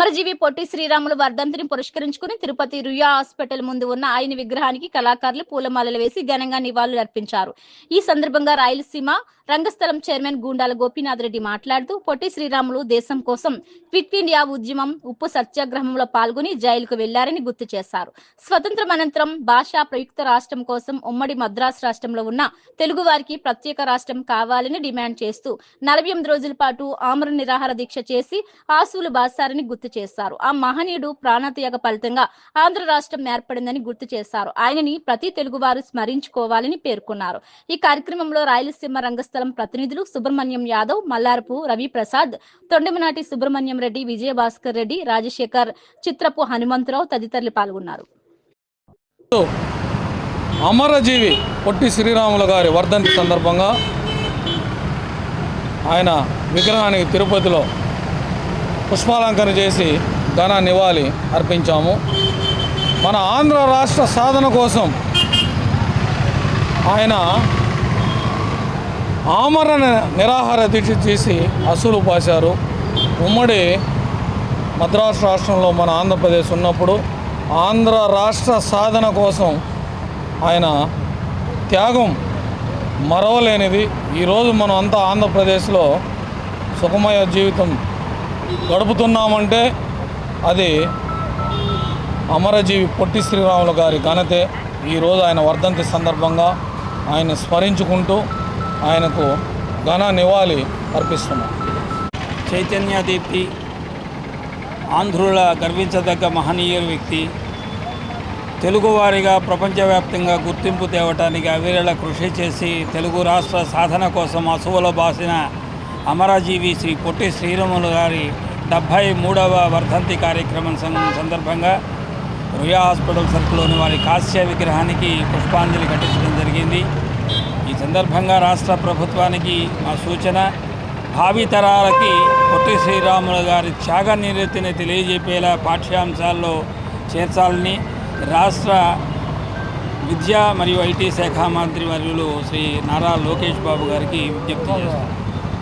అమరజీవి పొట్టి శ్రీరాములు వర్ధంతిని పురస్కరించుకుని తిరుపతి రుయా హాస్పిటల్ ముందు ఉన్న ఆయన విగ్రహానికి కళాకారులు పూలమాలలు వేసి ఘనంగా నివాళులు అర్పించారు ఈ సందర్భంగా రాయలసీమ రంగస్థలం చైర్మన్ గూండాల గోపీనాథ్ రెడ్డి మాట్లాడుతూ పొట్టి శ్రీరాములు దేశం కోసం క్విట్ ఇండియా ఉద్యమం ఉప్పు సత్యాగ్రహంలో పాల్గొని జైలుకు వెళ్ళారని గుర్తు చేశారు. స్వతంత్రం అనంతరం భాషా ప్రయుక్త రాష్ట్రం కోసం ఉమ్మడి మద్రాసు రాష్ట్రంలో ఉన్న తెలుగు వారికి ప్రత్యేక రాష్ట్రం కావాలని డిమాండ్ చేస్తూ నలభై ఎనిమిది రోజుల పాటు ఆమర నిరాహార దీక్ష చేసి ఆసువులు బాసారని గుర్తు చేశారు. ఆ మహనీయుడు ప్రాణత్యాగ ఫలితంగా ఆంధ్ర రాష్ట్రం ఏర్పడిందని గుర్తు చేశారు. ఆయనని ప్రతి తెలుగువారు స్మరించుకోవాలని పేర్కొన్నారు. ఈ కార్యక్రమంలో రాయలసీమ రంగస్థల ప్రతినిధులు సుబ్రహ్మణ్యం యాదవ్ మల్లారపు రవి ప్రసాద్ తొండమినాటి సుబ్రహ్మణ్యం రెడ్డి విజయభాస్కర్ రెడ్డి రాజశేఖర్ చిత్రపు హనుమంతరావు తదితరులు పాల్గొన్నారు. అమరజీవి పొట్టి శ్రీరాములు గారి వర్ధంతి సందర్భంగా ఆయన విగ్రహానికి తిరుపతిలో పుష్పాలంకరణ చేసి ఘన నివాళి అర్పించాము. మన ఆంధ్ర రాష్ట్ర సాధన కోసం ఆయన ఆమరణ నిరాహార దీక్ష చేసి అసూలు పాశారు. ఉమ్మడి మద్రాసు రాష్ట్రంలో మన ఆంధ్రప్రదేశ్ ఉన్నప్పుడు ఆంధ్ర రాష్ట్ర సాధన కోసం ఆయన త్యాగం మరవలేనిది. ఈరోజు మనం అంతా ఆంధ్రప్రదేశ్లో సుఖమయ జీవితం గడుపుతున్నామంటే అది అమరజీవి పొట్టి శ్రీరాములు గారి ఘనతే. ఈరోజు ఆయన వర్ధంతి సందర్భంగా ఆయన స్మరించుకుంటూ ఆయనకు ఘన నివాళి అర్పిస్తున్నాం. చైతన్య దీప్తి ఆంధ్రుల గర్వించదగ్గ మహనీయ వ్యక్తి తెలుగువారిగా ప్రపంచవ్యాప్తంగా గుర్తింపు తేవటానికి అవిరళ కృషి చేసి తెలుగు రాష్ట్ర సాధన కోసం అసువలో బాసిన అమరజీవి శ్రీ పొట్టి శ్రీరాములు గారి డెబ్భై మూడవ వర్ధంతి కార్యక్రమం సందర్భంగా రుయా హాస్పిటల్ సర్కిల్లోని వారి కాశ్య విగ్రహానికి పుష్పాంజలి ఘటించడం జరిగింది. సందర్భంగా రాష్ట్ర ప్రభుత్వానికి మా సూచన భావితరాలకి పొట్టి శ్రీరాములు గారి త్యాగ నిరతిని తెలియజెప్పేలా పాఠ్యాంశాల్లో చేర్చాలని రాష్ట్ర విద్యా మరియు ఐటీ శాఖ మంత్రి వర్యులు శ్రీ నారా లోకేష్ బాబు గారికి విజ్ఞప్తి చేస్తాను